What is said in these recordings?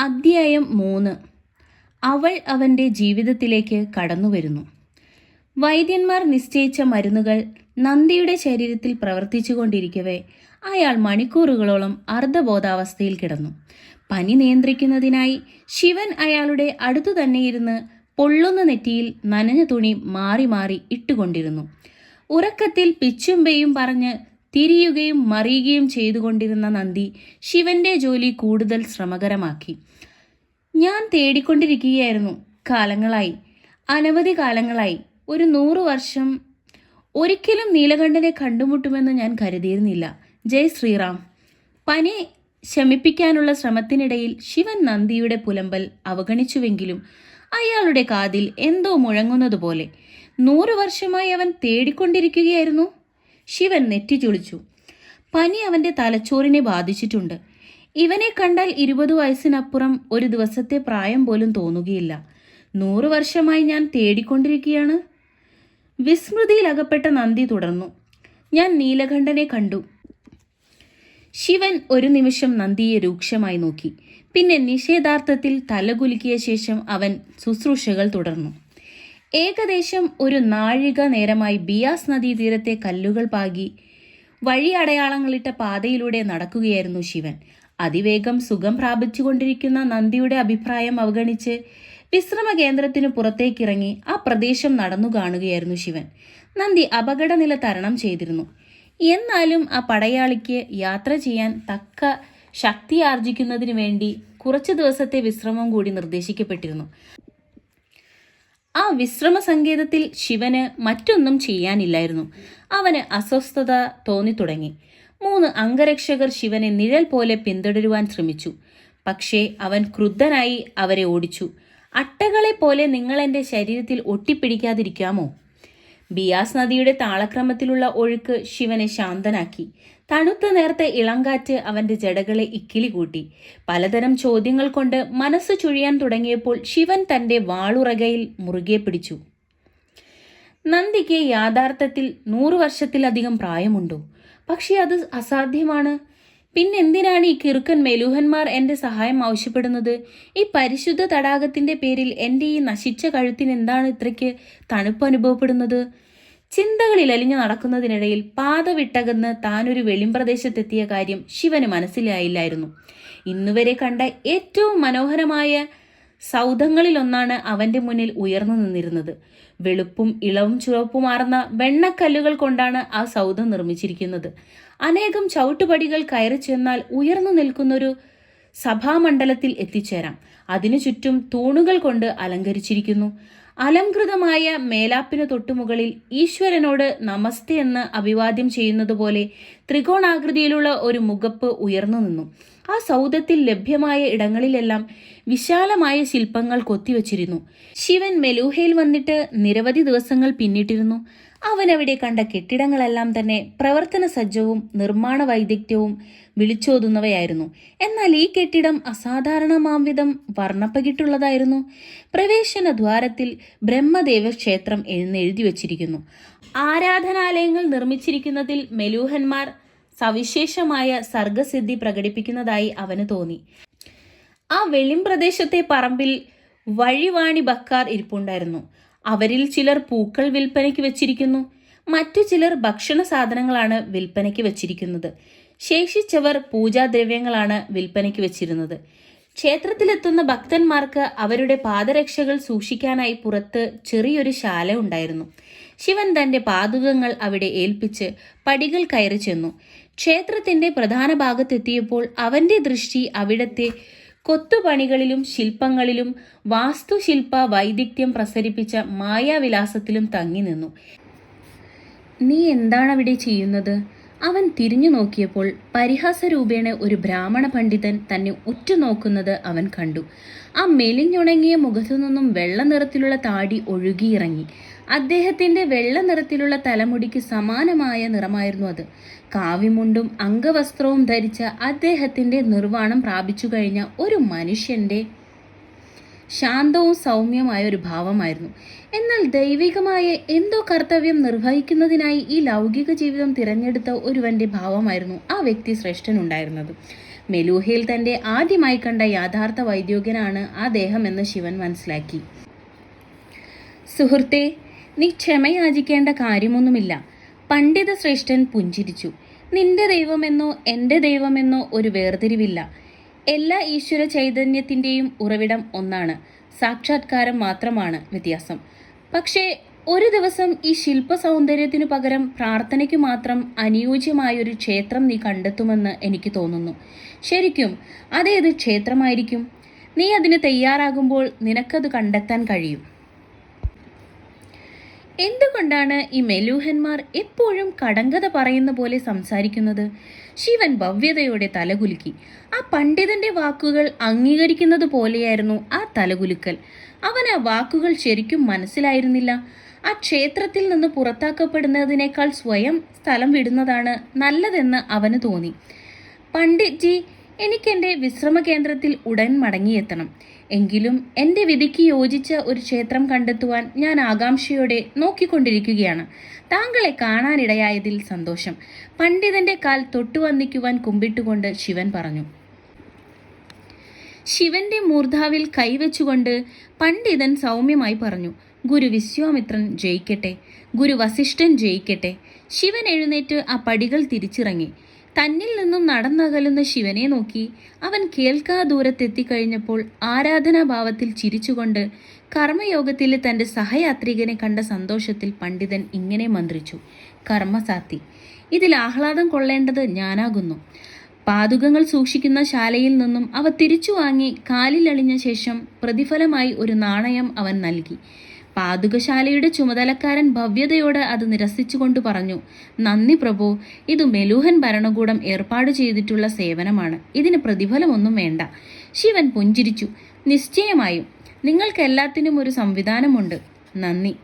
അദ്ധ്യായം മൂന്ന്. അവൾ അവന്റെ ജീവിതത്തിലേക്ക് കടന്നു വരുന്നു വൈദ്യന്മാർ നിശ്ചയിച്ച മരുന്നുകൾ നന്ദിയുടെ ശരീരത്തിൽ പ്രവർത്തിച്ചുകൊണ്ടിരിക്കവേ അയാൾ മണിക്കൂറുകളോളം അർദ്ധബോധാവസ്ഥയിൽ കിടന്നു. പനി നിയന്ത്രിക്കുന്നതിനായി ശിവൻ അയാളുടെ അടുത്തു തന്നെയിരുന്ന് പൊള്ളുന്ന നെറ്റിയിൽ നനഞ്ഞ തുണി മാറി മാറി ഇട്ടുകൊണ്ടിരുന്നു. ഉറക്കത്തിൽ പിച്ചുമ്പയും പറഞ്ഞ് തിരിയുകയും മറിയുകയും ചെയ്തുകൊണ്ടിരുന്ന നന്ദി ശിവന്റെ ജോലി കൂടുതൽ ശ്രമകരമാക്കി. ഞാൻ തേടിക്കൊണ്ടിരിക്കുകയായിരുന്നു. കാലങ്ങളായി. അനവധി കാലങ്ങളായി. ഒരു നൂറു വർഷം. ഒരിക്കലും നീലകണ്ഠനെ കണ്ടുമുട്ടുമെന്ന് ഞാൻ കരുതിയിരുന്നില്ല. ജയ് ശ്രീറാം. പനി ശമിപ്പിക്കാനുള്ള ശ്രമത്തിനിടയിൽ ശിവൻ നന്ദിയുടെ പുലമ്പൽ അവഗണിച്ചുവെങ്കിലും അയാളുടെ കാതിൽ എന്തോ മുഴങ്ങുന്നതുപോലെ നൂറു വർഷമായി അവൻ തേടിക്കൊണ്ടിരിക്കുകയായിരുന്നു. ശിവൻ നെറ്റി ചുളിച്ചു പനി അവന്റെ തലച്ചോറിനെ ബാധിച്ചിട്ടുണ്ട്. ഇവനെ കണ്ടാൽ ഇരുപത് വയസ്സിനപ്പുറം ഒരു ദിവസത്തെ പ്രായം പോലും തോന്നുകയില്ല. നൂറു വർഷമായി ഞാൻ തേടിക്കൊണ്ടിരിക്കുകയാണ്. വിസ്മൃതിയിൽ അകപ്പെട്ട നന്ദി തുടർന്നു. ഞാൻ നീലകണ്ഠനെ കണ്ടു. ശിവൻ ഒരു നിമിഷം നന്ദിയെ രൂക്ഷമായി നോക്കി. പിന്നെ നിഷേധാർത്ഥത്തിൽ തലകുലുക്കിയ ശേഷം അവൻ ശുശ്രൂഷകൾ തുടർന്നു. ഏകദേശം ഒരു നാഴിക നേരമായി ബിയാസ് നദീതീരത്തെ കല്ലുകൾ പാകി വഴി അടയാളങ്ങളിട്ട പാതയിലൂടെ നടക്കുകയായിരുന്നു ശിവൻ. അതിവേഗം സുഖം പ്രാപിച്ചുകൊണ്ടിരിക്കുന്ന നന്ദിയുടെ അഭിപ്രായം അവഗണിച്ച് വിശ്രമ കേന്ദ്രത്തിനു പുറത്തേക്കിറങ്ങി ആ പ്രദേശം നടന്നു കാണുകയായിരുന്നു ശിവൻ. നന്ദി അപകടനില തരണം ചെയ്തിരുന്നു. എന്നാലും ആ പടയാളിക്ക് യാത്ര ചെയ്യാൻ തക്ക ശക്തി ആർജിക്കുന്നതിന് വേണ്ടി കുറച്ചു ദിവസത്തെ വിശ്രമം കൂടി നിർദ്ദേശിക്കപ്പെട്ടിരുന്നു. ആ വിശ്രമ സങ്കേതത്തിൽ ശിവന് മറ്റൊന്നും ചെയ്യാനില്ലായിരുന്നു. അവന് അസ്വസ്ഥത തോന്നിത്തുടങ്ങി. മൂന്ന് അംഗരക്ഷകർ ശിവനെ നിഴൽ പോലെ പിന്തുടരുവാൻ ശ്രമിച്ചു. പക്ഷേ അവൻ ക്രുദ്ധനായി അവരെ ഓടിച്ചു. അട്ടകളെ പോലെ നിങ്ങൾ എന്റെ ശരീരത്തിൽ ഒട്ടിപ്പിടിക്കാതിരിക്കാമോ? ബിയാസ് നദിയുടെ താളക്രമത്തിലുള്ള ഒഴുക്ക് ശിവനെ ശാന്തനാക്കി. തണുത്ത നേർത്ത ഇളങ്കാറ്റ് അവന്റെ ജടകളെ ഇക്കിലി കൂട്ടി. പലതരം ചോദ്യങ്ങൾ കൊണ്ട് മനസ്സ് ചുഴിയാൻ തുടങ്ങിയപ്പോൾ ശിവൻ തന്റെ വാളുറകയിൽ മുറുകെ പിടിച്ചു. നന്ദിക്ക് യാഥാർത്ഥത്തിൽ നൂറു വർഷത്തിലധികം പ്രായമുണ്ടോ? പക്ഷേ അത് അസാധ്യമാണ്. പിന്നെന്തിനാണ് ഈ കിറുക്കൻ മെലൂഹന്മാർ എന്റെ സഹായം ആവശ്യപ്പെടുന്നത്? ഈ പരിശുദ്ധ തടാകത്തിന്റെ പേരിൽ എന്റെ ഈ നശിച്ച കഴുത്തിന് എന്താണ് ഇത്രയ്ക്ക് തണുപ്പ് അനുഭവപ്പെടുന്നത്? ചിന്തകളിൽ അലിഞ്ഞു നടക്കുന്നതിനിടയിൽ പാത വിട്ടകന്ന് താനൊരു വെളിമ്പ്രദേശത്തെത്തിയ കാര്യം ശിവന് മനസ്സിലായില്ലായിരുന്നു. ഇന്നുവരെ കണ്ട ഏറ്റവും മനോഹരമായ സൗധങ്ങളിലൊന്നാണ് അവന്റെ മുന്നിൽ ഉയർന്നു നിന്നിരുന്നത്. വെളുപ്പും ഇളവും ചുവപ്പുമാർന്ന വെണ്ണക്കല്ലുകൾ കൊണ്ടാണ് ആ സൗധം നിർമ്മിച്ചിരിക്കുന്നത്. അനേകം ചവിട്ടുപടികൾ കയറി ചെന്നാൽ ഉയർന്നു നിൽക്കുന്നൊരു സഭാമണ്ഡലത്തിൽ എത്തിച്ചേരാം. അതിനു ചുറ്റും തൂണുകൾ കൊണ്ട് അലങ്കരിച്ചിരിക്കുന്നു. അലംകൃതമായ മേലാപ്പിനു തൊട്ടുമുകളിൽ ഈശ്വരനോട് നമസ്തേ എന്ന് അഭിവാദ്യം ചെയ്യുന്നതുപോലെ ത്രികോണാകൃതിയിലുള്ള ഒരു മുഖപ്പ് ഉയർന്നു നിന്നു. ആ സൗദത്തിൽ ലഭ്യമായ ഇടങ്ങളിലെല്ലാം വിശാലമായ ശില്പങ്ങൾ കൊത്തിവച്ചിരുന്നു. ശിവൻ മെലൂഹയിൽ വന്നിട്ട് നിരവധി ദിവസങ്ങൾ പിന്നിട്ടിരുന്നു. അവൻ അവിടെ കണ്ട കെട്ടിടങ്ങളെല്ലാം തന്നെ പ്രവർത്തന സജ്ജവും നിർമ്മാണ വൈദഗ്ധ്യവും വിളിച്ചോതുന്നവയായിരുന്നു. എന്നാൽ ഈ കെട്ടിടം അസാധാരണമാംവിധം വർണപ്പകിട്ടുള്ളതായിരുന്നു. പ്രവേശന ദ്വാരത്തിൽ ബ്രഹ്മദേവ ക്ഷേത്രം എഴുന്നെഴുതി വച്ചിരിക്കുന്നു. ആരാധനാലയങ്ങൾ നിർമ്മിച്ചിരിക്കുന്നതിൽ മെലൂഹന്മാർ സവിശേഷമായ സർഗസിദ്ധി പ്രകടിപ്പിക്കുന്നതായി അവന് തോന്നി. ആ വെളിം പ്രദേശത്തെ പറമ്പിൽ വഴിവാണി ബക്കാർ ഇരിപ്പുണ്ടായിരുന്നു. അവരിൽ ചിലർ പൂക്കൾ വിൽപ്പനയ്ക്ക് വെച്ചിരിക്കുന്നു. മറ്റു ചിലർ ഭക്ഷണ സാധനങ്ങളാണ് വിൽപ്പനയ്ക്ക് വെച്ചിരിക്കുന്നത്. ശേഷിച്ചവർ പൂജാദ്രവ്യങ്ങളാണ് വിൽപ്പനയ്ക്ക് വെച്ചിരുന്നത്. ക്ഷേത്രത്തിലെത്തുന്ന ഭക്തന്മാർക്ക് അവരുടെ പാദരക്ഷകൾ സൂക്ഷിക്കാനായി പുറത്ത് ചെറിയൊരു ശാല ഉണ്ടായിരുന്നു. ശിവൻ തന്റെ പാതുകങ്ങൾ അവിടെ ഏൽപ്പിച്ച് പടികൾ കയറി ചെന്നു. ക്ഷേത്രത്തിന്റെ പ്രധാന ഭാഗത്തെത്തിയപ്പോൾ അവന്റെ ദൃഷ്ടി അവിടത്തെ കൊത്തുപണികളിലും ശില്പങ്ങളിലും വാസ്തുശില്പ വൈദഗ്ധ്യം പ്രസരിപ്പിച്ച മായാവിലാസത്തിലും തങ്ങി നിന്നു. നീ എന്താണ് അവിടെ ചെയ്യുന്നത്? അവൻ തിരിഞ്ഞു നോക്കിയപ്പോൾ പരിഹാസരൂപേണ ഒരു ബ്രാഹ്മണ പണ്ഡിതൻ തന്നെ ഉറ്റുനോക്കുന്നത് അവൻ കണ്ടു. ആ മെലിഞ്ഞുണങ്ങിയ മുഖത്തു നിന്നും വെള്ള നിറത്തിലുള്ള താടി ഒഴുകിയിറങ്ങി. അദ്ദേഹത്തിന്റെ വെള്ള നിറത്തിലുള്ള തലമുടിക്ക് സമാനമായ നിറമായിരുന്നു അത്. കാവിമുണ്ടും അംഗവസ്ത്രവും ധരിച്ച അദ്ദേഹത്തിന്റെ നിർവാണം പ്രാപിച്ചു കഴിഞ്ഞ ഒരു മനുഷ്യന്റെ ശാന്തവും സൗമ്യമായ ഒരു ഭാവമായിരുന്നു. എന്നാൽ ദൈവികമായ എന്തോ കർത്തവ്യം നിർവഹിക്കുന്നതിനായി ഈ ലൗകിക ജീവിതം തിരഞ്ഞെടുത്ത ഒരുവന്റെ ഭാവമായിരുന്നു ആ വ്യക്തി ശ്രേഷ്ഠനുണ്ടായിരുന്നത്. മെലൂഹയിൽ തന്റെ ആദ്യമായി കണ്ട യാഥാർത്ഥ വൈദ്യോഗ്യനാണ് ആ ദേഹമെന്ന് ശിവൻ മനസ്സിലാക്കി. സുഹൃത്തെ നീ ക്ഷമയാചിക്കേണ്ട കാര്യമൊന്നുമില്ല. പണ്ഡിത ശ്രേഷ്ഠൻ പുഞ്ചിരിച്ചു. നിന്റെ ദൈവമെന്നോ എന്റെ ദൈവമെന്നോ ഒരു വേർതിരിവില്ല. എല്ലാ ഈശ്വര ചൈതന്യത്തിന്റെയും ഉറവിടം ഒന്നാണ്. സാക്ഷാത്കാരം മാത്രമാണ് വ്യത്യാസം. പക്ഷേ ഒരു ദിവസം ഈ ശില്പ സൗന്ദര്യത്തിനു പകരം പ്രാർത്ഥനയ്ക്ക് മാത്രം അനുയോജ്യമായൊരു ക്ഷേത്രം നീ കണ്ടെത്തുമെന്ന് എനിക്ക് തോന്നുന്നു. ശരിക്കും അതേത് ക്ഷേത്രമായിരിക്കും? നീ അതിന് തയ്യാറാകുമ്പോൾ നിനക്കത് കണ്ടെത്താൻ കഴിയും. എന്തുകൊണ്ടാണ് ഈ മെലൂഹന്മാർ എപ്പോഴും കടങ്കഥ പറയുന്ന പോലെ സംസാരിക്കുന്നത്? ശിവൻ ഭവ്യതയോടെ തലകുലുക്കി. ആ പണ്ഡിതന്റെ വാക്കുകൾ അംഗീകരിക്കുന്നത് പോലെയായിരുന്നു ആ തലകുലുക്കൽ. അവൻ ആ വാക്കുകൾ ശരിക്കും മനസ്സിലായിരുന്നില്ല. ആ ക്ഷേത്രത്തിൽ നിന്ന് പുറത്താക്കപ്പെടുന്നതിനേക്കാൾ സ്വയം സ്ഥലം വിടുന്നതാണ് നല്ലതെന്ന് അവന് തോന്നി. പണ്ഡിറ്റ് ജി എനിക്കെന്റെ വിശ്രമ കേന്ദ്രത്തിൽ ഉടൻ മടങ്ങിയെത്തണം. എങ്കിലും എന്റെ വിധിക്ക് യോജിച്ച ഒരു ക്ഷേത്രം കണ്ടെത്തുവാൻ ഞാൻ ആകാംക്ഷയോടെ നോക്കിക്കൊണ്ടിരിക്കുകയാണ്. താങ്കളെ കാണാനിടയായതിൽ സന്തോഷം. പണ്ഡിതന്റെ കാൽ തൊട്ടുവന്നിക്കുവാൻ കുമ്പിട്ടുകൊണ്ട് ശിവൻ പറഞ്ഞു. ശിവന്റെ മൂർധാവിൽ കൈവച്ചുകൊണ്ട് പണ്ഡിതൻ സൗമ്യമായി പറഞ്ഞു. ഗുരു വിശ്വാമിത്രൻ ജയിക്കട്ടെ. ഗുരു വസിഷ്ഠൻ ജയിക്കട്ടെ. ശിവൻ എഴുന്നേറ്റ് ആ പടികൾ തിരിച്ചിറങ്ങി. തന്നിൽ നിന്നും നടന്നകലുന്ന ശിവനെ നോക്കി അവൻ കേൾക്കാ ദൂരത്തെത്തിക്കഴിഞ്ഞപ്പോൾ ആരാധനാഭാവത്തിൽ ചിരിച്ചുകൊണ്ട് കർമ്മയോഗത്തിലെ തന്റെ സഹയാത്രികനെ കണ്ട സന്തോഷത്തിൽ പണ്ഡിതൻ ഇങ്ങനെ മന്ത്രിച്ചു കർമ്മസാത്തി ഇതിൽ ആഹ്ലാദം കൊള്ളേണ്ടത് ഞാനാകുന്നു. പാതുകങ്ങൾ സൂക്ഷിക്കുന്ന ശാലയിൽ നിന്നും അവ തിരിച്ചു വാങ്ങി കാലിലളിഞ്ഞ ശേഷം പ്രതിഫലമായി ഒരു നാണയം അവൻ നൽകി. പാതുകശാലയുടെ ചുമതലക്കാരൻ ഭവ്യതയോട് അത് നിരസിച്ചുകൊണ്ട് പറഞ്ഞു നന്ദി പ്രഭു ഇത് മെലൂഹൻ ഭരണകൂടം ഏർപ്പാട് ചെയ്തിട്ടുള്ള സേവനമാണ്. ഇതിന് പ്രതിഫലമൊന്നും വേണ്ട. ശിവൻ പുഞ്ചിരിച്ചു. നിശ്ചയമായും നിങ്ങൾക്കെല്ലാത്തിനും ഒരു സംവിധാനമുണ്ട്. നന്ദി.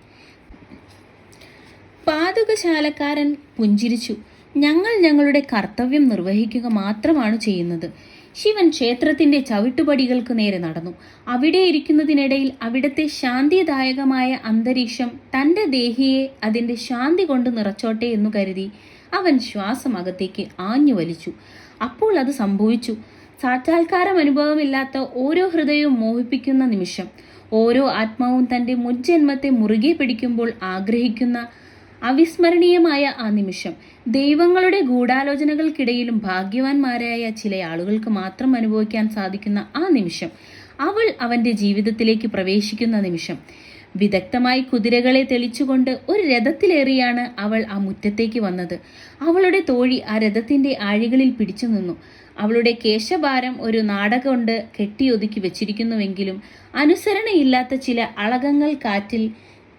പാതുകശാലക്കാരൻ പുഞ്ചിരിച്ചു. ഞങ്ങൾ ഞങ്ങളുടെ കർത്തവ്യം നിർവഹിക്കുക മാത്രമാണ് ചെയ്യുന്നത്. ശിവൻ ക്ഷേത്രത്തിന്റെ ചവിട്ടുപടികൾക്ക് നേരെ നടന്നു. അവിടെ ഇരിക്കുന്നതിനിടയിൽ അവിടുത്തെ ശാന്തിദായകമായ അന്തരീക്ഷം തന്റെ ദേഹിയെ അതിന്റെ ശാന്തി കൊണ്ട് നിറച്ചോട്ടെ എന്നു കരുതി അവൻ ശ്വാസം അകത്തേക്ക് ആഞ്ഞു വലിച്ചു. അപ്പോൾ അത് സംഭവിച്ചു. സാക്ഷാത്കാരം അനുഭവമില്ലാത്ത ഓരോ ഹൃദയവും മോഹിപ്പിക്കുന്ന നിമിഷം ഓരോ ആത്മാവും തന്റെ മുജ്ജന്മത്തെ മുറുകെ പിടിക്കുമ്പോൾ ആഗ്രഹിക്കുന്ന അവിസ്മരണീയമായ ആ നിമിഷം. ദൈവങ്ങളുടെ ഗൂഢാലോചനകൾക്കിടയിലും ഭാഗ്യവാന്മാരായ ചില ആളുകൾക്ക് മാത്രം അനുഭവിക്കാൻ സാധിക്കുന്ന ആ നിമിഷം. അവൾ അവന്റെ ജീവിതത്തിലേക്ക് പ്രവേശിക്കുന്ന നിമിഷം. വിദഗ്ധമായി കുതിരകളെ തെളിച്ചുകൊണ്ട് ഒരു രഥത്തിലേറിയാണ് അവൾ ആ മുറ്റത്തേക്ക് വന്നത്. അവളുടെ തോഴി ആ രഥത്തിന്റെ ആഴികളിൽ പിടിച്ചു നിന്നു. അവളുടെ കേശഭാരം ഒരു നാടക കൊണ്ട് കെട്ടിയൊതുക്കി വെച്ചിരിക്കുന്നുവെങ്കിലും അനുസരണയില്ലാത്ത ചില അളകങ്ങൾ കാറ്റിൽ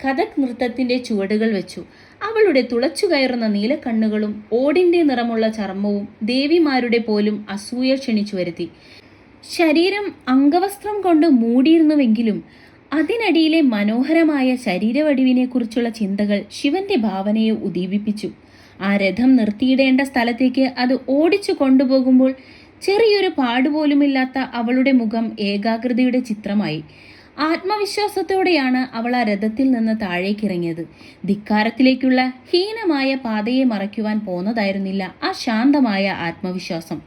കഥക് നൃത്തത്തിന്റെ ചുവടുകൾ വെച്ചു. അവളുടെ തുളച്ചു കയറുന്ന നീലക്കണ്ണുകളും ഓടിന്റെ നിറമുള്ള ചർമ്മവും ദേവിമാരുടെ പോലും അസൂയ ക്ഷണിച്ചു വരുത്തി. ശരീരം അംഗവസ്ത്രം കൊണ്ട് മൂടിയിരുന്നുവെങ്കിലും അതിനടിയിലെ മനോഹരമായ ശരീരവടിവിനെക്കുറിച്ചുള്ള ചിന്തകൾ ശിവന്റെ ഭാവനയെ ഉദ്ദീപിപ്പിച്ചു. ആ രഥം നിർത്തിയിടേണ്ട സ്ഥലത്തേക്ക് അത് ഓടിച്ചു കൊണ്ടുപോകുമ്പോൾ ചെറിയൊരു പാടുപോലുമില്ലാത്ത അവളുടെ മുഖം ഏകാഗ്രതയുടെ ചിത്രമായി. ആത്മവിശ്വാസത്തോടെയാണ് അവൾ ആ രഥത്തിൽ നിന്ന് താഴേക്കിറങ്ങിയത്. ധിക്കാരത്തിലേക്കുള്ള ഹീനമായ പാതയെ മറയ്ക്കുവാൻ പോന്നതായിരുന്നില്ല ആ ശാന്തമായ ആത്മവിശ്വാസം.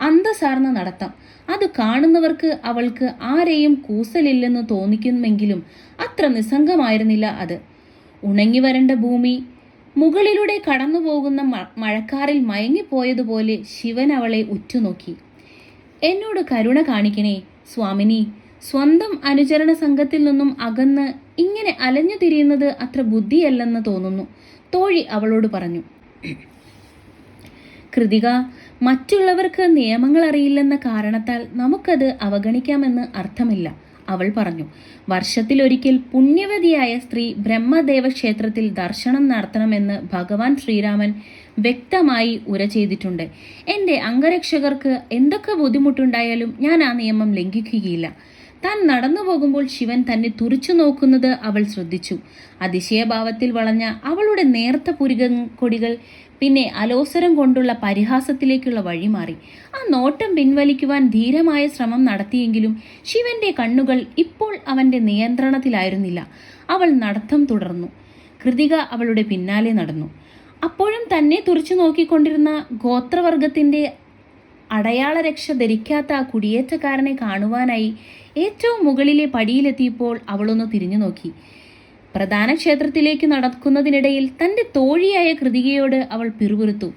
അന്തസാർന്ന നടത്തം. അത് കാണുന്നവർക്ക് അവൾക്ക് ആരെയും കൂസലില്ലെന്ന് തോന്നിക്കുമെങ്കിലും അത്ര നിസ്സംഗമായിരുന്നില്ല അത്. ഉണങ്ങി വരണ്ട ഭൂമി. മുകളിലൂടെ കടന്നു പോകുന്ന മഴക്കാറിൽ മയങ്ങിപ്പോയതുപോലെ ശിവൻ അവളെ ഉറ്റുനോക്കി. എന്നോട് കരുണ കാണിക്കണേ സ്വാമിനി. സ്വന്തം അനുചരണ സംഘത്തിൽ നിന്നും അകന്ന് ഇങ്ങനെ അലഞ്ഞു തിരിയുന്നത് അത്ര ബുദ്ധിയല്ലെന്ന് തോന്നുന്നു. തോഴി അവളോട് പറഞ്ഞു കൃതിക മറ്റുള്ളവർക്ക് നിയമങ്ങൾ അറിയില്ലെന്ന കാരണത്താൽ നമുക്കത് അവഗണിക്കാമെന്ന് അർത്ഥമില്ല അവൾ പറഞ്ഞു. വർഷത്തിലൊരിക്കൽ പുണ്യവതിയായ സ്ത്രീ ബ്രഹ്മദേവ ക്ഷേത്രത്തിൽ ദർശനം നടത്തണമെന്ന് ഭഗവാൻ ശ്രീരാമൻ വ്യക്തമായി ഉര ചെയ്തിട്ടുണ്ട്. എന്റെ അംഗരക്ഷകർക്ക് എന്തൊക്കെ ബുദ്ധിമുട്ടുണ്ടായാലും ഞാൻ ആ നിയമം ലംഘിക്കുകയില്ല. താൻ നടന്നു പോകുമ്പോൾ ശിവൻ തന്നെ തുറിച്ചു നോക്കുന്നത് അവൾ ശ്രദ്ധിച്ചു. അതിശയഭാവത്തിൽ വളഞ്ഞ അവളുടെ നേർത്ത പുരിക കൊടികൾ പിന്നെ അലോസരം കൊണ്ടുള്ള പരിഹാസത്തിലേക്കുള്ള വഴി മാറി. ആ നോട്ടം പിൻവലിക്കുവാൻ ധീരമായ ശ്രമം നടത്തിയെങ്കിലും ശിവന്റെ കണ്ണുകൾ ഇപ്പോൾ അവന്റെ നിയന്ത്രണത്തിലായിരുന്നില്ല. അവൾ നടത്തം തുടർന്നു. കൃതിക അവളുടെ പിന്നാലെ നടന്നു. അപ്പോഴും തന്നെ തുറച്ചു നോക്കിക്കൊണ്ടിരുന്ന ഗോത്രവർഗത്തിന്റെ അടയാളരക്ഷ ധരിക്കാത്ത ആ കുടിയേറ്റക്കാരനെ കാണുവാനായി ഏറ്റവും മുകളിലെ പടിയിലെത്തിയപ്പോൾ അവളൊന്ന് തിരിഞ്ഞു നോക്കി. പ്രധാന ക്ഷേത്രത്തിലേക്ക് നടക്കുന്നതിനിടയിൽ തന്റെ തോഴിയായ കൃതികയോട് അവൾ പിറുപിറുത്തു.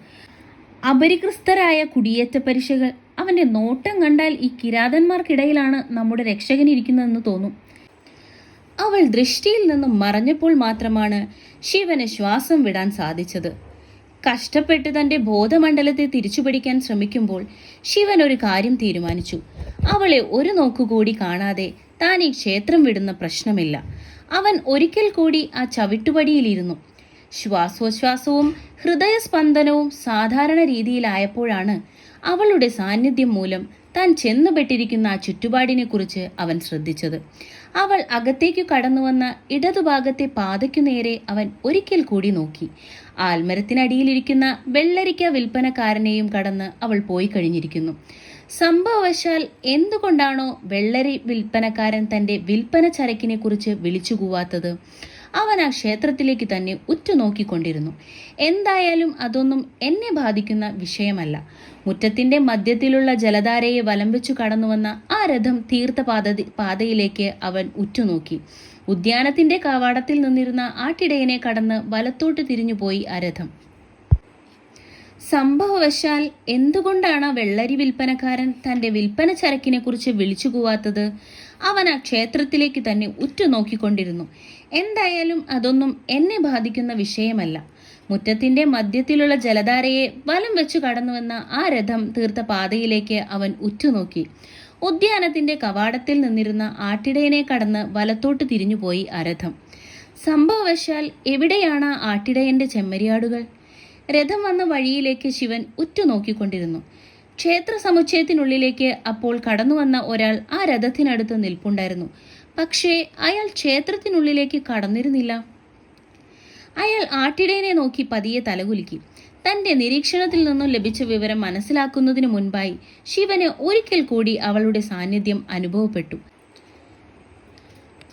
അപരികൃസ്തരായ കുടിയേറ്റ പരിശകൾ അവന്റെ നോട്ടം കണ്ടാൽ ഈ കിരാതന്മാർക്കിടയിലാണ് നമ്മുടെ രക്ഷകൻ ഇരിക്കുന്നതെന്ന് തോന്നും. അവൾ ദൃഷ്ടിയിൽ നിന്നും മറഞ്ഞപ്പോൾ മാത്രമാണ് ശിവന് ശ്വാസം വിടാൻ സാധിച്ചത്. കഷ്ടപ്പെട്ട് തന്റെ ബോധമണ്ഡലത്തെ തിരിച്ചുപിടിക്കാൻ ശ്രമിക്കുമ്പോൾ ശിവൻ ഒരു കാര്യം തീരുമാനിച്ചു. അവളെ ഒരു നോക്കുകൂടി കാണാതെ താൻ ഈ ക്ഷേത്രം വിടുന്ന പ്രശ്നമില്ല. അവൻ ഒരിക്കൽ കൂടി ആ ചവിട്ടുപടിയിലിരുന്നു. ശ്വാസോച്ഛ്വാസവും ഹൃദയസ്പന്ദനവും സാധാരണ രീതിയിലായപ്പോഴാണ് അവളുടെ സാന്നിധ്യം മൂലം താൻ ചെന്നുപെട്ടിരിക്കുന്ന ആ ചുറ്റുപാടിനെ കുറിച്ച് അവൻ ശ്രദ്ധിച്ചത്. അവൾ അകത്തേക്കു കടന്നുവന്ന ഇടതുഭാഗത്തെ പാതയ്ക്കു നേരെ അവൻ ഒരിക്കൽ കൂടി നോക്കി. ആൽമരത്തിനടിയിലിരിക്കുന്ന വെള്ളരിക്ക വിൽപ്പനക്കാരനെയും കടന്ന് അവൾ പോയി കഴിഞ്ഞിരിക്കുന്നു. സംഭവവശാൽ എന്തുകൊണ്ടാണോ വെള്ളരി വിൽപ്പനക്കാരൻ തന്റെ വിൽപ്പന ചരക്കിനെ കുറിച്ച് വിളിച്ചു കൂവാത്തത്? അവൻ ആ ക്ഷേത്രത്തിലേക്ക് തന്നെ ഉറ്റുനോക്കിക്കൊണ്ടിരുന്നു. എന്തായാലും അതൊന്നും എന്നെ ബാധിക്കുന്ന വിഷയമല്ല. മുറ്റത്തിന്റെ മധ്യത്തിലുള്ള ജലധാരയെ വലം വെച്ചു കടന്നുവന്ന ആ രഥം തീർത്ഥ പാത പാതയിലേക്ക് അവൻ ഉറ്റുനോക്കി. ഉദ്യാനത്തിന്റെ കവാടത്തിൽ നിന്നിരുന്ന ആട്ടിടയനെ കടന്ന് വലത്തോട്ട് തിരിഞ്ഞുപോയി ആ രഥം. സംഭവവശാൽ എന്തുകൊണ്ടാണ് വെള്ളരി വിൽപ്പനക്കാരൻ തന്റെ വിൽപ്പന ചരക്കിനെ കുറിച്ച് വിളിച്ചു കൂവാത്തത്? അവൻ ആ ക്ഷേത്രത്തിലേക്ക് തന്നെ ഉറ്റുനോക്കിക്കൊണ്ടിരുന്നു. എന്തായാലും അതൊന്നും എന്നെ ബാധിക്കുന്ന വിഷയമല്ല. മുറ്റത്തിന്റെ മധ്യത്തിലുള്ള ജലധാരയെ വലം വെച്ച് കടന്നുവെന്ന ആ രഥം തീർത്ത പാതയിലേക്ക് അവൻ ഉറ്റുനോക്കി. ഉദ്യാനത്തിന്റെ കവാടത്തിൽ നിന്നിരുന്ന ആട്ടിടയനെ കടന്ന് വലത്തോട്ട് തിരിഞ്ഞുപോയി ആ രഥം. സംഭവവശാൽ എവിടെയാണ് ആട്ടിടയന്റെ ചെമ്മരിയാടുകൾ? രഥം വന്ന വഴിയിലേക്ക് ശിവൻ ഉറ്റുനോക്കിക്കൊണ്ടിരുന്നു. ക്ഷേത്ര സമുച്ചയത്തിനുള്ളിലേക്ക് അപ്പോൾ കടന്നു വന്ന ഒരാൾ ആ രഥത്തിനടുത്ത് നിൽപ്പുണ്ടായിരുന്നു. പക്ഷേ അയാൾ ക്ഷേത്രത്തിനുള്ളിലേക്ക് കടന്നിരുന്നില്ല. അയാൾ ആട്ടിടയനെ നോക്കി പതിയെ തലകുലുക്കി. തന്റെ നിരീക്ഷണത്തിൽ നിന്നും ലഭിച്ച വിവരം മനസ്സിലാക്കുന്നതിന് മുൻപായി ശിവന് ഒരിക്കൽ കൂടി അവളുടെ സാന്നിധ്യം അനുഭവപ്പെട്ടു.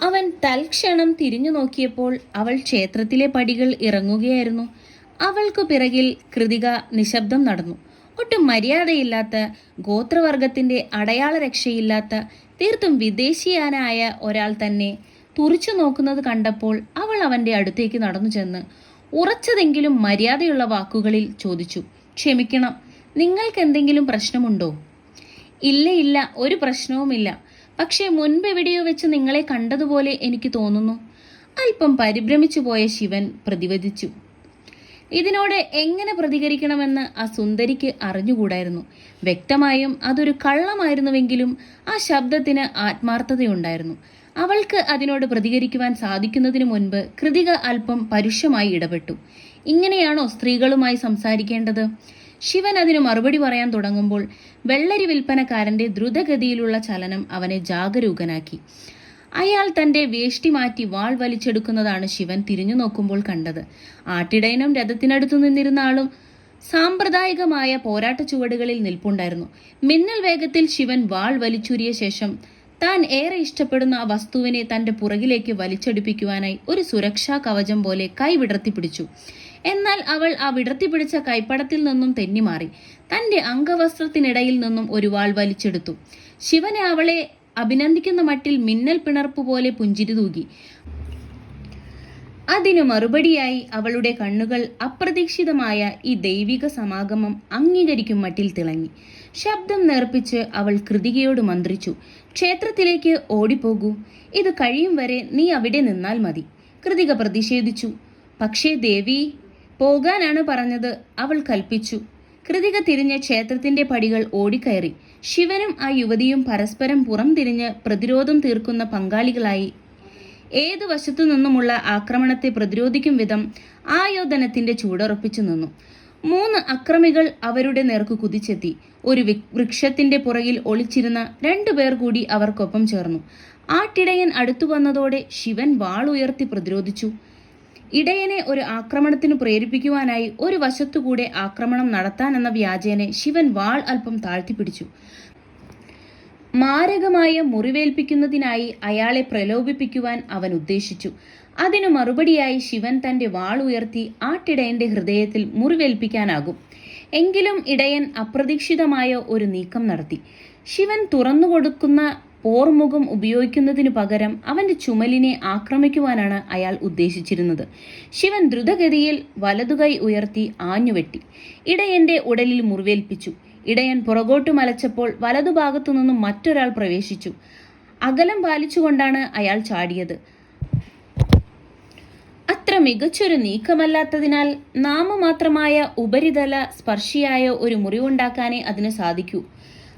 അവൻ തൽക്ഷണം തിരിഞ്ഞു നോക്കിയപ്പോൾ അവൾ ക്ഷേത്രത്തിലെ പടികൾ ഇറങ്ങുകയായിരുന്നു. അവൾക്കു പിറകിൽ കൃതിക നിശബ്ദം നടന്നു. ഒട്ടും മര്യാദയില്ലാത്ത ഗോത്രവർഗത്തിന്റെ അടയാള രക്ഷയില്ലാത്ത തീർത്തും വിദേശീയനായ ഒരാൾ തന്നെ തുറിച്ചു നോക്കുന്നത് കണ്ടപ്പോൾ അവൾ അവന്റെ അടുത്തേക്ക് നടന്നു ചെന്ന് ഉറച്ചതെങ്കിലും മര്യാദയുള്ള വാക്കുകളിൽ ചോദിച്ചു ക്ഷമിക്കണം നിങ്ങൾക്ക് എന്തെങ്കിലും പ്രശ്നമുണ്ടോ? ഇല്ല ഇല്ല ഒരു പ്രശ്നവുമില്ല. പക്ഷേ മുൻപ് എവിടെയോ വെച്ച് നിങ്ങളെ കണ്ടതുപോലെ എനിക്ക് തോന്നുന്നു. അല്പം പരിഭ്രമിച്ചു പോയ ശിവൻ പ്രതിവദിച്ചു. ഇതിനോട് എങ്ങനെ പ്രതികരിക്കണമെന്ന് ആ സുന്ദരിക്ക് അറിഞ്ഞുകൂടായിരുന്നു. വ്യക്തമായും അതൊരു കള്ളമായിരുന്നുവെങ്കിലും ആ ശബ്ദത്തിന് ആത്മാർത്ഥതയുണ്ടായിരുന്നു. അവൾക്ക് അതിനോട് പ്രതികരിക്കുവാൻ സാധിക്കുന്നതിനു മുൻപ് കൃതിക അല്പം പരുഷമായി ഇടപെട്ടു. ഇങ്ങനെയാണോ സ്ത്രീകളുമായി സംസാരിക്കേണ്ടത്? ശിവൻ അതിന് മറുപടി പറയാൻ തുടങ്ങുമ്പോൾ വെള്ളരി വിൽപ്പനക്കാരന്റെ ദ്രുതഗതിയിലുള്ള ചലനം അവനെ ജാഗരൂകനാക്കി. അയാൾ തന്റെ വേഷ്ടി മാറ്റി വാൾ വലിച്ചെടുക്കുന്നതാണ് ശിവൻ തിരിഞ്ഞു നോക്കുമ്പോൾ കണ്ടത്. ആട്ടിടയനും രഥത്തിനടുത്തു നിന്നിരുന്ന ആളും സാമ്പ്രദായികമായ പോരാട്ട ചുവടുകളിൽ നിൽപ്പുണ്ടായിരുന്നു. മിന്നൽ വേഗത്തിൽ ശിവൻ വാൾ വലിച്ചൂരിയ ശേഷം താൻ ഏറെ ഇഷ്ടപ്പെടുന്ന ആ വസ്തുവിനെ തന്റെ പുറകിലേക്ക് വലിച്ചെടുപ്പിക്കുവാനായി ഒരു സുരക്ഷാ കവചം പോലെ കൈ വിടർത്തി പിടിച്ചു. എന്നാൽ അവൾ ആ വിടർത്തി പിടിച്ച കൈപ്പടത്തിൽ നിന്നും തെന്നിമാറി. തന്റെ അംഗവസ്ത്രത്തിനിടയിൽ നിന്നും ഒരു വാൾ വലിച്ചെടുത്തു. ശിവനെ അവളെ അഭിനന്ദിക്കുന്ന മട്ടിൽ മിന്നൽ പിണർപ്പ് പോലെ പുഞ്ചിരി തൂകി. അതിനു മറുപടിയായി അവളുടെ കണ്ണുകൾ അപ്രതീക്ഷിതമായ ഈ ദൈവിക സമാഗമം അംഗീകരിക്കും മട്ടിൽ തിളങ്ങി. ശബ്ദം നേർപ്പിച്ച് അവൾ കൃതികയോട് മന്ത്രിച്ചു ക്ഷേത്രത്തിലേക്ക് ഓടിപ്പോകൂ. ഇത് കഴിയും വരെ നീ അവിടെ നിന്നാൽ മതി. കൃതിക പ്രതിഷേധിച്ചു പക്ഷേ ദേവി പോകാനാണ് പറഞ്ഞത് അവൾ കൽപ്പിച്ചു. കൃതിക തിരിഞ്ഞ ക്ഷേത്രത്തിന്റെ പടികൾ ഓടിക്കയറി. ശിവനും ആ യുവതിയും പരസ്പരം പുറം തിരിഞ്ഞ് പ്രതിരോധം തീർക്കുന്ന പങ്കാളികളായി. ഏതു വശത്തു നിന്നുമുള്ള ആക്രമണത്തെ പ്രതിരോധിക്കും വിധം ആയോധനത്തിന്റെ ചൂടുറപ്പിച്ചു നിന്നു. മൂന്ന് അക്രമികൾ അവരുടെ നേർക്ക് കുതിച്ചെത്തി. ഒരു വൃക്ഷത്തിന്റെ പുറകിൽ ഒളിച്ചിരുന്ന രണ്ടുപേർ കൂടി അവർക്കൊപ്പം ചേർന്നു. ആട്ടിടയൻ അടുത്തു വന്നതോടെ ശിവൻ വാളുയർത്തി പ്രതിരോധിച്ചു. ഇടയനെ ഒരു ആക്രമണത്തിന് പ്രേരിപ്പിക്കുവാനായി ഒരു വശത്തുകൂടെ ആക്രമണം നടത്താനെന്ന വ്യാജേനെ ശിവൻ വാൾ അല്പം താഴ്ത്തിപ്പിടിച്ചു. മാരകമായ മുറിവേൽപ്പിക്കുന്നതിനായി അയാളെ പ്രലോഭിപ്പിക്കുവാൻ അവൻ ഉദ്ദേശിച്ചു. അതിനു മറുപടിയായി ശിവൻ തന്റെ വാൾ ഉയർത്തി ആട്ടിടയന്റെ ഹൃദയത്തിൽ മുറിവേൽപ്പിക്കാനാകും. എങ്കിലും ഇടയൻ അപ്രതീക്ഷിതമായ ഒരു നീക്കം നടത്തി. ശിവൻ തുറന്നുകൊടുക്കുന്ന പോർമുഖം ഉപയോഗിക്കുന്നതിനു പകരം അവന്റെ ചുമലിനെ ആക്രമിക്കുവാനാണ് അയാൾ ഉദ്ദേശിച്ചിരുന്നത്. ശിവൻ ദ്രുതഗതിയിൽ വലതുകൈ ഉയർത്തി ആഞ്ഞുവെട്ടി. ഇടയന്റെ ഉടലിൽ മുറിവേൽപ്പിച്ചു. ഇടയൻ പുറകോട്ട് മലച്ചപ്പോൾ വലതുഭാഗത്തു നിന്നും മറ്റൊരാൾ പ്രവേശിച്ചു. അകലം പാലിച്ചുകൊണ്ടാണ് അയാൾ ചാടിയത്. അത്ര മികച്ചൊരു നീക്കമല്ലാത്തതിനാൽ നാമമാത്രമായ ഉപരിതല സ്പർശിയായ ഒരു മുറിവുണ്ടാക്കാനേ അതിന് സാധിക്കൂ.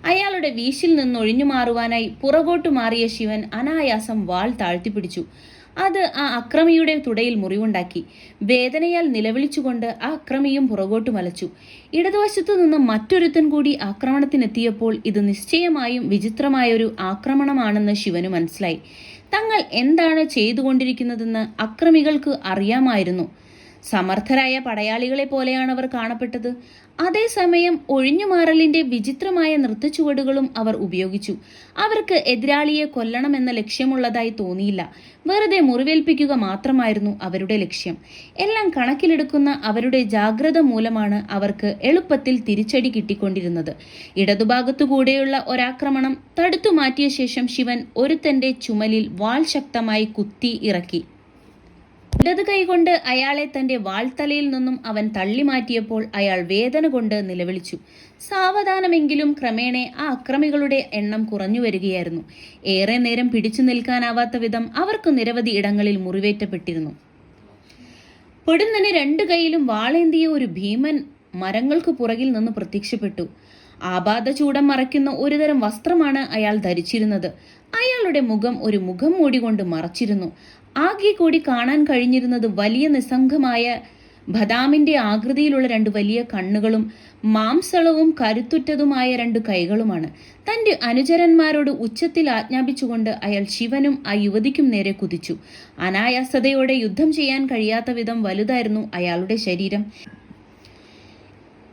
അയാളുടെ വീശിൽ നിന്നൊഴിഞ്ഞു മാറുവാനായി പുറകോട്ട് മാറിയ ശിവൻ അനായാസം വാൾ താഴ്ത്തിപ്പിടിച്ചു. അത് ആ അക്രമിയുടെ തുടയിൽ മുറിവുണ്ടാക്കി. വേദനയാൽ നിലവിളിച്ചുകൊണ്ട് ആ അക്രമിയും പുറകോട്ട് മലച്ചു. ഇടതുവശത്തു നിന്ന് മറ്റൊരുത്തൻ കൂടി ആക്രമണത്തിനെത്തിയപ്പോൾ ഇത് നിശ്ചയമായും വിചിത്രമായൊരു ആക്രമണമാണെന്ന് ശിവന് മനസ്സിലായി. തങ്ങൾ എന്താണ് ചെയ്തുകൊണ്ടിരിക്കുന്നതെന്ന് അക്രമികൾക്ക് അറിയാമായിരുന്നു. സമർത്ഥരായ പടയാളികളെ പോലെയാണ് അവർ കാണപ്പെട്ടത്. അതേസമയം ഒഴിഞ്ഞുമാറലിന്റെ വിചിത്രമായ നൃത്തച്ചുവടുകളും അവർ ഉപയോഗിച്ചു. അവർക്ക് എതിരാളിയെ കൊല്ലണമെന്ന ലക്ഷ്യമുള്ളതായി തോന്നിയില്ല. വെറുതെ മുറിവേൽപ്പിക്കുക മാത്രമായിരുന്നു അവരുടെ ലക്ഷ്യം. എല്ലാം കണക്കിലെടുക്കുന്ന അവരുടെ ജാഗ്രത മൂലമാണ് അവർക്ക് എളുപ്പത്തിൽ തിരിച്ചടി കിട്ടിക്കൊണ്ടിരുന്നത്. ഇടതുഭാഗത്തുകൂടെയുള്ള ഒരാക്രമണം തടുത്തു മാറ്റിയ ശേഷം ശിവൻ ഒരുത്തന്റെ ചുമലിൽ വാൾ ശക്തമായി കുത്തി ഇറക്കി. ഇടത് കൈകൊണ്ട് അയാളെ തന്റെ വാൾത്തലയിൽ നിന്നും അവൻ തള്ളി മാറ്റിയപ്പോൾ അയാൾ വേദന കൊണ്ട് നിലവിളിച്ചു. സാവധാനമെങ്കിലും ക്രമേണ ആ അക്രമികളുടെ എണ്ണം കുറഞ്ഞു വരികയായിരുന്നു. ഏറെ നേരം പിടിച്ചു നിൽക്കാനാവാത്ത വിധം അവർക്ക് നിരവധി ഇടങ്ങളിൽ മുറിവേറ്റപ്പെട്ടിരുന്നു. പൊടുന്നനെ രണ്ടു കൈയിലും വാളേന്തിയ ഒരു ഭീമൻ മരങ്ങൾക്ക് പുറകിൽ നിന്ന് പ്രത്യക്ഷപ്പെട്ടു. ആപാത ചൂടം മറയ്ക്കുന്ന ഒരുതരം വസ്ത്രമാണ് അയാൾ ധരിച്ചിരുന്നത്. അയാളുടെ മുഖം ഒരു മുഖം മൂടി കൊണ്ട് മറച്ചിരുന്നു. ആകെ കൂടി കാണാൻ കഴിഞ്ഞിരുന്നത് വലിയ നിസ്സംഗമായ ബദാമിന്റെ ആകൃതിയിലുള്ള രണ്ട് വലിയ കണ്ണുകളും മാംസളവും കരുത്തുറ്റതുമായ രണ്ട് കൈകളുമാണ്. തന്റെ അനുചരന്മാരോട് ഉച്ചത്തിൽ ആജ്ഞാപിച്ചുകൊണ്ട് അയാൾ ശിവനും ആ യുവതിക്കും നേരെ കുതിച്ചു. അനായാസതയോടെ യുദ്ധം ചെയ്യാൻ കഴിയാത്ത വിധം വലുതായിരുന്നു അയാളുടെ ശരീരം.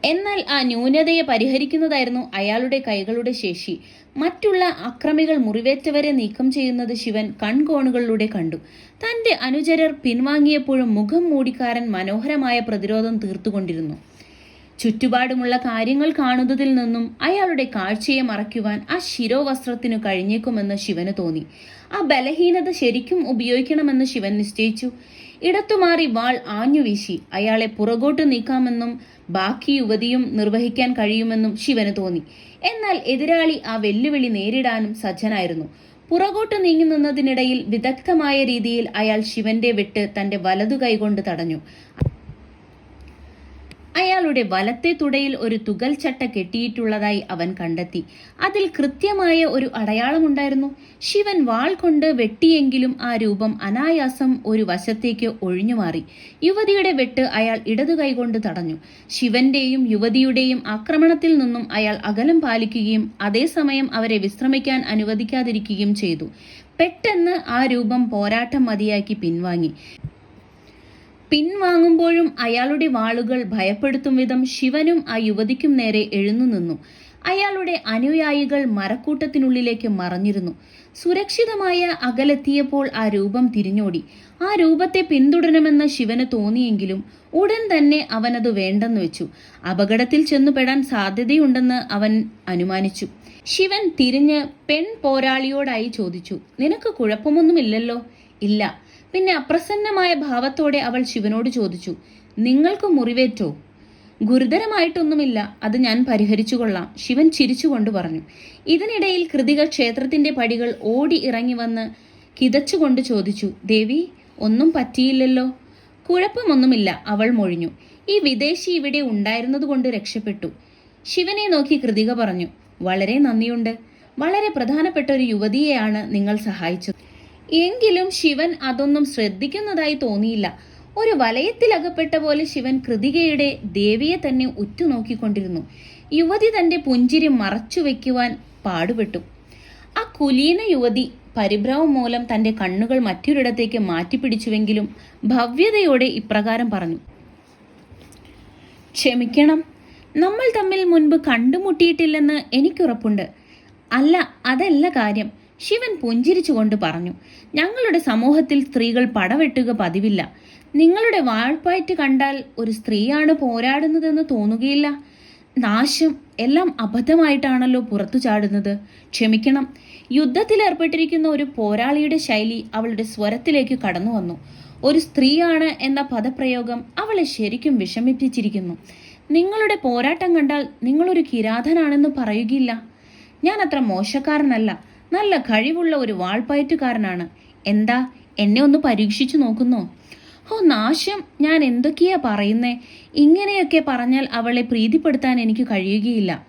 എന്നാൽ ആ ന്യൂനതയെ പരിഹരിക്കുന്നതായിരുന്നു അയാളുടെ കൈകളുടെ ശേഷി. മറ്റുള്ള അക്രമികൾ മുറിവേറ്റവരെ നീക്കം ചെയ്യുന്നത് ശിവൻ കൺകോണുകളിലൂടെ കണ്ടു. തന്റെ അനുചരർ പിൻവാങ്ങിയപ്പോഴും മുഖം മൂടിക്കാരൻ മനോഹരമായ പ്രതിരോധം തീർത്തുകൊണ്ടിരുന്നു. ചുറ്റുപാടുമുള്ള കാര്യങ്ങൾ കാണുന്നതിൽ നിന്നും അയാളുടെ കാഴ്ചയെ മറയ്ക്കുവാൻ ആ ശിരോവസ്ത്രത്തിനു കഴിഞ്ഞേക്കുമെന്ന് ശിവന് തോന്നി. ആ ബലഹീനത ശരിക്കും ഉപയോഗിക്കണമെന്ന് ശിവൻ നിശ്ചയിച്ചു. ഇടത്തുമാറി വാൾ ആഞ്ഞുവീശി. അയാളെ പുറകോട്ട് നീക്കാമെന്നും ബാക്കി യുവതിയും നിർവഹിക്കാൻ കഴിയുമെന്നും ശിവന് തോന്നി. എന്നാൽ എതിരാളി ആ വെല്ലുവിളി നേരിടാനും സജ്ജനായിരുന്നു. പുറകോട്ട് നീങ്ങി നിന്നതിനിടയിൽ വിദഗ്ധമായ രീതിയിൽ അയാൾ ശിവന്റെ വിട്ട് തന്റെ വലതു കൈകൊണ്ട് തടഞ്ഞു. അയാളുടെ വലത്തെ തുടയിൽ ഒരു തുകൽ ചട്ട കെട്ടിയിട്ടുള്ളതായി അവൻ കണ്ടെത്തി. അതിൽ കൃത്യമായ ഒരു അടയാളമുണ്ടായിരുന്നു. ശിവൻ വാൾ കൊണ്ട് വെട്ടിയെങ്കിലും ആ രൂപം അനായാസം ഒരു വശത്തേക്ക് ഒഴിഞ്ഞുമാറി. യുവതിയുടെ വെട്ട് അയാൾ ഇടതു കൈകൊണ്ട് തടഞ്ഞു. ശിവന്റെയും യുവതിയുടെയും ആക്രമണത്തിൽ നിന്നും അയാൾ അകലം പാലിക്കുകയും അതേസമയം അവരെ വിശ്രമിക്കാൻ അനുവദിക്കാതിരിക്കുകയും ചെയ്തു. പെട്ടെന്ന് ആ രൂപം പോരാട്ടം മതിയാക്കി പിൻവാങ്ങി. പിൻവാങ്ങുമ്പോഴും അയാളുടെ വാളുകൾ ഭയപ്പെടുത്തും വിധം ശിവനും ആ യുവതിക്കും നേരെ എഴുന്നു നിന്നു. അയാളുടെ അനുയായികൾ മരക്കൂട്ടത്തിനുള്ളിലേക്ക് മറഞ്ഞിരുന്നു. സുരക്ഷിതമായ അകലെത്തിയപ്പോൾ ആ രൂപം തിരിഞ്ഞോടി. ആ രൂപത്തെ പിന്തുടരണമെന്ന് ശിവന് തോന്നിയെങ്കിലും ഉടൻ തന്നെ അവനത് വേണ്ടെന്ന് വെച്ചു. അപകടത്തിൽ ചെന്നുപെടാൻ സാധ്യതയുണ്ടെന്ന് അവൻ അനുമാനിച്ചു. ശിവൻ തിരിഞ്ഞ് പെൺ പോരാളിയോടായി ചോദിച്ചു നിനക്ക് കുഴപ്പമൊന്നുമില്ലല്ലോ? ഇല്ല. പിന്നെ അപ്രസന്നമായ ഭാവത്തോടെ അവൾ ശിവനോട് ചോദിച്ചു നിങ്ങൾക്ക് മുറിവേറ്റോ? ഗുരുതരമായിട്ടൊന്നുമില്ല അത് ഞാൻ പരിഹരിച്ചു കൊള്ളാം ശിവൻ ചിരിച്ചുകൊണ്ട് പറഞ്ഞു. ഇതിനിടയിൽ കൃതിക ക്ഷേത്രത്തിന്റെ പടികൾ ഓടി ഇറങ്ങി വന്ന് കിതച്ചുകൊണ്ട് ചോദിച്ചു ദേവി ഒന്നും പറ്റിയില്ലല്ലോ? കുഴപ്പമൊന്നുമില്ല അവൾ മൊഴിഞ്ഞു. ഈ വിദേശി ഇവിടെ ഉണ്ടായിരുന്നതുകൊണ്ട് രക്ഷപ്പെട്ടു. ശിവനെ നോക്കി കൃതിക പറഞ്ഞു വളരെ നന്ദിയുണ്ട്. വളരെ പ്രധാനപ്പെട്ട ഒരു യുവതിയെയാണ് നിങ്ങൾ സഹായിച്ചത്. എങ്കിലും ശിവൻ അതൊന്നും ശ്രദ്ധിക്കുന്നതായി തോന്നിയില്ല. ഒരു വലയത്തിലകപ്പെട്ട പോലെ ശിവൻ കൃതികയുടെ ദേവിയെ തന്നെ ഉറ്റുനോക്കിക്കൊണ്ടിരുന്നു. യുവതി തന്റെ പുഞ്ചിരി മറച്ചു വെക്കുവാൻ പാടുപെട്ടു. ആ കുലീന യുവതി പരിഭ്രമം മൂലം തന്റെ കണ്ണുകൾ മറ്റൊരിടത്തേക്ക് മാറ്റിപ്പിടിച്ചുവെങ്കിലും ഭവ്യതയോടെ ഇപ്രകാരം പറഞ്ഞു. ക്ഷമിക്കണം നമ്മൾ തമ്മിൽ മുൻപ് കണ്ടുമുട്ടിയിട്ടില്ലെന്ന് എനിക്കുറപ്പുണ്ട്. അല്ല അതല്ല കാര്യം. ശിവൻ പുഞ്ചിരിച്ചുകൊണ്ട് പറഞ്ഞു ഞങ്ങളുടെ സമൂഹത്തിൽ സ്ത്രീകൾ പടവെട്ടുക പതിവില്ല. നിങ്ങളുടെ വാഴ്പായിട്ട് കണ്ടാൽ ഒരു സ്ത്രീയാണ് പോരാടുന്നതെന്ന് തോന്നുകയില്ല. നാശം എല്ലാം അബദ്ധമായിട്ടാണല്ലോ പുറത്തു ചാടുന്നത്. ക്ഷമിക്കണം. യുദ്ധത്തിലേർപ്പെട്ടിരിക്കുന്ന ഒരു പോരാളിയുടെ ശൈലി അവളുടെ സ്വരത്തിലേക്ക് കടന്നു വന്നു. ഒരു സ്ത്രീയാണ് എന്ന പദപ്രയോഗം അവളെ ശരിക്കും വിഷമിപ്പിച്ചിരിക്കുന്നു. നിങ്ങളുടെ പോരാട്ടം കണ്ടാൽ നിങ്ങളൊരു കിരാതനാണെന്ന് പറയുകയില്ല. ഞാൻ അത്ര മോശക്കാരനല്ല. നല്ല കഴിവുള്ള ഒരു വാൾപ്പയറ്റുകാരനാണ് എന്താ? എന്നെ ഒന്ന് പരീക്ഷിച്ചു നോക്കുന്നോ? ഓ നാശം. ഞാൻ എന്തൊക്കെയാ പറയുന്നേ? ഇങ്ങനെയൊക്കെ പറഞ്ഞാൽ അവളെ പ്രീതിപ്പെടുത്താൻ എനിക്ക് കഴിയുകയില്ല.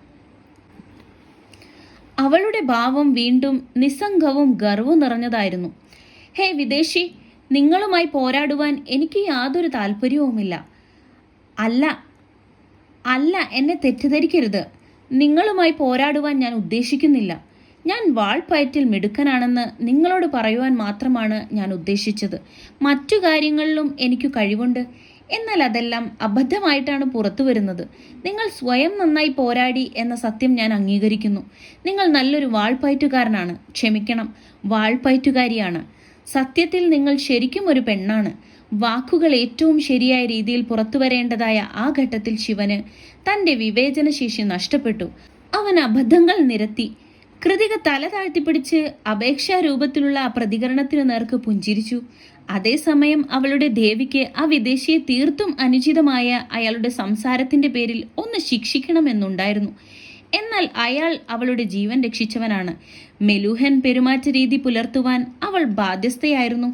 അവളുടെ ഭാവം വീണ്ടും നിസ്സംഗവും ഗർവവും നിറഞ്ഞതായിരുന്നു. ഹേ വിദേശി നിങ്ങളുമായി പോരാടുവാൻ എനിക്ക് യാതൊരു താല്പര്യവുമില്ല അല്ല അല്ല എന്നെ തെറ്റിദ്ധരിക്കരുത്. നിങ്ങളുമായി പോരാടുവാൻ ഞാൻ ഉദ്ദേശിക്കുന്നില്ല. ഞാൻ വാൾപ്പയറ്റിൽ മിടുക്കനാണെന്ന് നിങ്ങളോട് പറയുവാൻ മാത്രമാണ് ഞാൻ ഉദ്ദേശിച്ചത്. മറ്റു കാര്യങ്ങളിലും എനിക്ക് കഴിവുണ്ട്. എന്നാൽ അതെല്ലാം അബദ്ധമായിട്ടാണ് പുറത്തു വരുന്നത്. നിങ്ങൾ സ്വയം നന്നായി പോരാടി എന്ന സത്യം ഞാൻ അംഗീകരിക്കുന്നു. നിങ്ങൾ നല്ലൊരു വാൾപ്പയറ്റുകാരനാണ് ക്ഷമിക്കണം വാൾപ്പയറ്റുകാരിയാണ് സത്യത്തിൽ നിങ്ങൾ ശരിക്കും ഒരു പെണ്ണാണ്. വാക്കുകൾ ഏറ്റവും ശരിയായ രീതിയിൽ പുറത്തു വരേണ്ടതായ ആ ഘട്ടത്തിൽ ശിവന് തന്റെ വിവേചനശേഷി നഷ്ടപ്പെട്ടു. അവൻ അബദ്ധങ്ങൾ നിരത്തി. കൃതിക തല താഴ്ത്തിപ്പിടിച്ച് അപേക്ഷാ രൂപത്തിലുള്ള പ്രതികരണത്തിനു നേർക്ക് പുഞ്ചിരിച്ചു. അതേസമയം അവളുടെ ദേവിക്ക് ആ വിദേശിയെ തീർത്തും അനുചിതമായ അയാളുടെ സംസാരത്തിന്റെ പേരിൽ ഒന്ന് ശിക്ഷിക്കണമെന്നുണ്ടായിരുന്നു. എന്നാൽ അയാൾ അവളുടെ ജീവൻ രക്ഷിച്ചവനാണ്. മെലൂഹൻ പെരുമാറ്റ രീതി പുലർത്തുവാൻ അവൾ ബാധ്യസ്ഥയായിരുന്നു.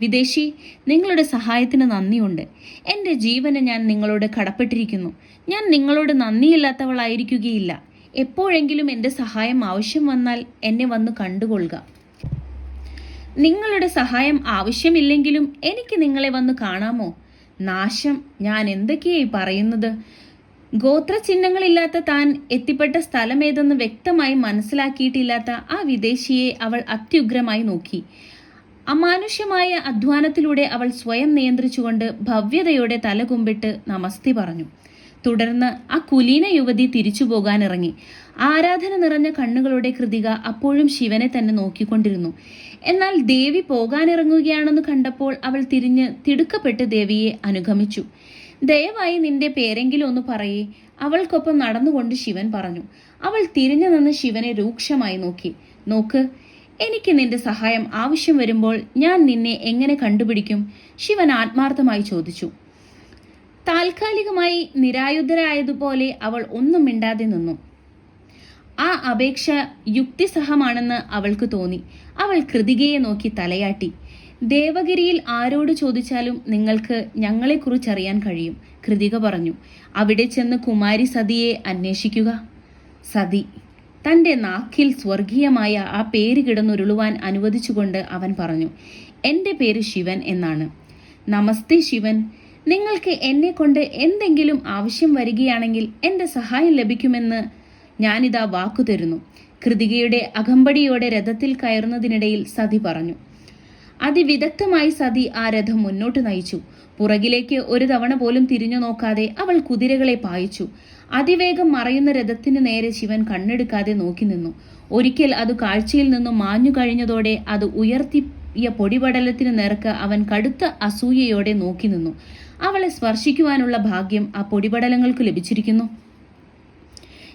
വിദേശി നിങ്ങളുടെ സഹായത്തിന് നന്ദിയുണ്ട്. എന്റെ ജീവന് ഞാൻ നിങ്ങളോട് കടപ്പെട്ടിരിക്കുന്നു. ഞാൻ നിങ്ങളോട് നന്ദിയില്ലാത്തവളായിരിക്കുകയില്ല. എപ്പോഴെങ്കിലും എന്റെ സഹായം ആവശ്യം വന്നാൽ എന്നെ വന്ന് കണ്ടുകൊള്ളുക. നിങ്ങളുടെ സഹായം ആവശ്യമില്ലെങ്കിലും എനിക്ക് നിങ്ങളെ വന്ന് കാണാമോ? നാശം ഞാൻ എന്തൊക്കെയായി പറയുന്നത്? ഗോത്രചിഹ്നങ്ങളില്ലാത്ത താൻ എത്തിപ്പെട്ട സ്ഥലമേതെന്ന് വ്യക്തമായി മനസ്സിലാക്കിയിട്ടില്ലാത്ത ആ വിദേശിയെ അവൾ അത്യുഗ്രമായി നോക്കി. അമാനുഷ്യമായ അധ്വാനത്തിലൂടെ അവൾ സ്വയം നിയന്ത്രിച്ചുകൊണ്ട് ഭവ്യതയോടെ തലകുമ്പിട്ട് നമസ്തി പറഞ്ഞു. തുടർന്ന് ആ കുലീന യുവതി തിരിച്ചു പോകാനിറങ്ങി. ആരാധന നിറഞ്ഞ കണ്ണുകളുടെ കൃതിക അപ്പോഴും ശിവനെ തന്നെ നോക്കിക്കൊണ്ടിരുന്നു. എന്നാൽ ദേവി പോകാനിറങ്ങുകയാണെന്ന് കണ്ടപ്പോൾ അവൾ തിരിഞ്ഞ് തിടുക്കപ്പെട്ട് ദേവിയെ അനുഗമിച്ചു. ദയവായി നിന്റെ പേരെങ്കിലും ഒന്ന് പറയേ. അവൾക്കൊപ്പം നടന്നുകൊണ്ട് ശിവൻ പറഞ്ഞു. അവൾ തിരിഞ്ഞു നിന്ന് ശിവനെ രൂക്ഷമായി നോക്കി. നോക്ക് എനിക്ക് നിന്റെ സഹായം ആവശ്യം വരുമ്പോൾ ഞാൻ നിന്നെ എങ്ങനെ കണ്ടുപിടിക്കും? ശിവൻ ആത്മാർത്ഥമായി ചോദിച്ചു. താൽക്കാലികമായി നിരായുധരായതുപോലെ അവൾ ഒന്നും മിണ്ടാതെ നിന്നു. ആ അപേക്ഷ യുക്തിസഹമാണെന്ന് അവൾക്ക് തോന്നി. അവൾ കൃതികയെ നോക്കി തലയാട്ടി. ദേവഗിരിയിൽ ആരോട് ചോദിച്ചാലും നിങ്ങൾക്ക് ഞങ്ങളെക്കുറിച്ചറിയാൻ കഴിയും കൃതിക പറഞ്ഞു. അവിടെ ചെന്ന് കുമാരി സതിയെ അന്വേഷിക്കുക. സതി തന്റെ നാക്കിൽ സ്വർഗീയമായ ആ പേര് കിടന്നുരുളുവാൻ അനുവദിച്ചുകൊണ്ട് അവൻ പറഞ്ഞു എന്റെ പേര് ശിവൻ എന്നാണ്. നമസ്തേ ശിവൻ. നിങ്ങൾക്ക് എന്നെ കൊണ്ട് എന്തെങ്കിലും ആവശ്യം വരികയാണെങ്കിൽ എന്റെ സഹായം ലഭിക്കുമെന്ന് ഞാനിതാ വാക്കു തരുന്നു. കൃതികയുടെ അകമ്പടിയോടെ രഥത്തിൽ കയറുന്നതിനിടയിൽ സതി പറഞ്ഞു. അതിവിദഗ്ധമായി സതി ആ രഥം മുന്നോട്ട് നയിച്ചു. പുറകിലേക്ക് ഒരു തവണ പോലും തിരിഞ്ഞു നോക്കാതെ അവൾ കുതിരകളെ പായിച്ചു. അതിവേഗം മറയുന്ന രഥത്തിന് നേരെ ശിവൻ കണ്ണെടുക്കാതെ നോക്കി നിന്നു. ഒരിക്കൽ അത് കാഴ്ചയിൽ നിന്നും മാഞ്ഞു കഴിഞ്ഞതോടെ അത് ഉയർത്തിയ പൊടിപടലത്തിന് നേർക്ക് അവൻ കടുത്ത അസൂയയോടെ നോക്കി നിന്നു. അവളെ സ്പർശിക്കുവാനുള്ള ഭാഗ്യം ആ പൊടിപടലങ്ങൾക്ക് ലഭിച്ചിരിക്കുന്നു.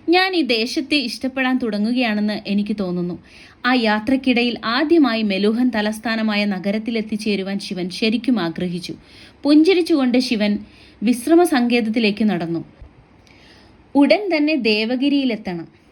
ഞാൻ ഈ ദേശത്തെ ഇഷ്ടപ്പെടാൻ തുടങ്ങുകയാണെന്ന് എനിക്ക് തോന്നുന്നു. ആ യാത്രക്കിടയിൽ ആദ്യമായി മെലൂഹൻ തലസ്ഥാനമായ നഗരത്തിലെത്തിച്ചേരുവാൻ ശിവൻ ശരിക്കും ആഗ്രഹിച്ചു. പുഞ്ചിരിച്ചുകൊണ്ട് ശിവൻ വിശ്രമ സങ്കേതത്തിലേക്ക് നടന്നു. ഉടൻ തന്നെ ദേവഗിരിയിലെത്തണം.